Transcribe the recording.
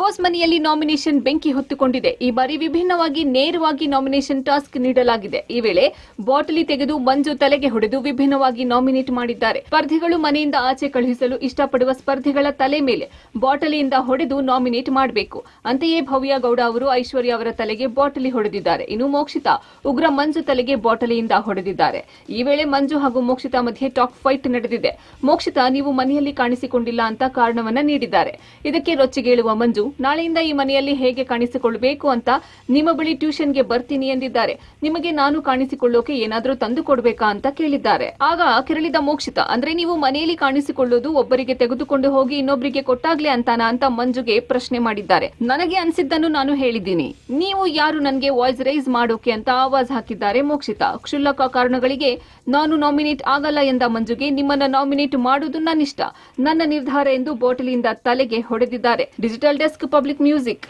Boss ಮನೆಯಲ್ಲಿ nomination ಬೆಂಕಿ ಹೊತ್ತುಕೊಂಡಿದೆ. ಈ ಬಾರಿ ವಿಭಿನ್ನವಾಗಿ ನೇರವಾಗಿ ನಾಮಿನೇಷನ್ ಟಾಸ್ಕ್ ನೀಡಲಾಗಿದೆ. ಈ ವೇಳೆ ಬಾಟಲಿ ತೆಗೆದು ಮಂಜು ತಲೆಗೆ ಹೊಡೆದು ವಿಭಿನ್ನವಾಗಿ ನಾಮಿನೇಟ್ ಮಾಡಿದ್ದಾರೆ. ಸ್ಪರ್ಧಿಗಳು ಮನೆಯಿಂದ ಆಚೆ ಕಳುಹಿಸಲು ಇಷ್ಟಪಡುವ ಸ್ಪರ್ಧಿಗಳ ತಲೆ ಮೇಲೆ ಬಾಟಲಿಯಿಂದ ಹೊಡೆದು ನಾಮಿನೇಟ್ ಮಾಡಬೇಕು. ಅಂತೆಯೇ ಭವ್ಯ ಗೌಡ ಅವರು ಐಶ್ವರ್ಯ ಅವರ ತಲೆಗೆ ಬಾಟಲಿ ಹೊಡೆದಿದ್ದಾರೆ. ಇನ್ನು ಮೋಕ್ಷಿತಾ, ಉಗ್ರ ಮಂಜು ತಲೆಗೆ ಬಾಟಲಿಯಿಂದ ಹೊಡೆದಿದ್ದಾರೆ. ಈ ವೇಳೆ ಮಂಜು ಹಾಗೂ ಮೋಕ್ಷಿತಾ ಮಧ್ಯೆ ಟಾಕ್ ಫೈಟ್ ನಡೆದಿದೆ. ಮೋಕ್ಷಿತಾ, ನೀವು ಮನೆಯಲ್ಲಿ ಕಾಣಿಸಿಕೊಂಡಿಲ್ಲ ಅಂತ ಕಾರಣವನ್ನ ನೀಡಿದ್ದಾರೆ. ಇದಕ್ಕೆ ರೊಚ್ಚಿಗೇಳುವ ಮಂಜು ನಾಳೆಯಿಂದ ಈ ಮನೆಯಲ್ಲಿ ಹೇಗೆ ಕಾಣಿಸಿಕೊಳ್ಳಬೇಕು ಅಂತ ನಿಮ್ಮ ಬಳಿ ಟ್ಯೂಷನ್ಗೆ ಬರ್ತೀನಿ ಎಂದಿದ್ದಾರೆ. ನಿಮಗೆ ನಾನು ಕಾಣಿಸಿಕೊಳ್ಳೋಕೆ ಏನಾದರೂ ತಂದು ಕೊಡ್ಬೇಕಾ ಅಂತ ಕೇಳಿದ್ದಾರೆ. ಆಗ ಕೆರಳಿದ ಮೋಕ್ಷಿತ, ಅಂದ್ರೆ ನೀವು ಮನೆಯಲ್ಲಿ ಕಾಣಿಸಿಕೊಳ್ಳೋದು ಒಬ್ಬರಿಗೆ ತೆಗೆದುಕೊಂಡು ಹೋಗಿ ಇನ್ನೊಬ್ಬರಿಗೆ ಕೊಟ್ಟಾಗ್ಲಿ ಅಂತಾನ ಅಂತ ಮಂಜುಗೆ ಪ್ರಶ್ನೆ ಮಾಡಿದ್ದಾರೆ. ನನಗೆ ಅನ್ಸಿದ್ದನ್ನು ನಾನು ಹೇಳಿದ್ದೀನಿ. ನೀವು ಯಾರು ನನಗೆ ವಾಯ್ಸ್ ರೈಸ್ ಮಾಡೋಕೆ ಅಂತ ಆವಾಜ್ ಹಾಕಿದ್ದಾರೆ ಮೋಕ್ಷಿತ. ಕ್ಷುಲ್ಲಕ ಕಾರಣಗಳಿಗೆ ನಾನು ನಾಮಿನೇಟ್ ಆಗಲ್ಲ ಎಂದ ಮಂಜುಗೆ ನಿಮ್ಮನ್ನ ನಾಮಿನೇಟ್ ಮಾಡುವುದು ನನ್ನಿಷ್ಟ. ನನ್ನ ನಿರ್ಧಾರ ಎಂದು ಬಾಟಲಿಯಿಂದ ತಲೆಗೆ ಹೊಡೆದಿದ್ದಾರೆ. Digital desk Public Music.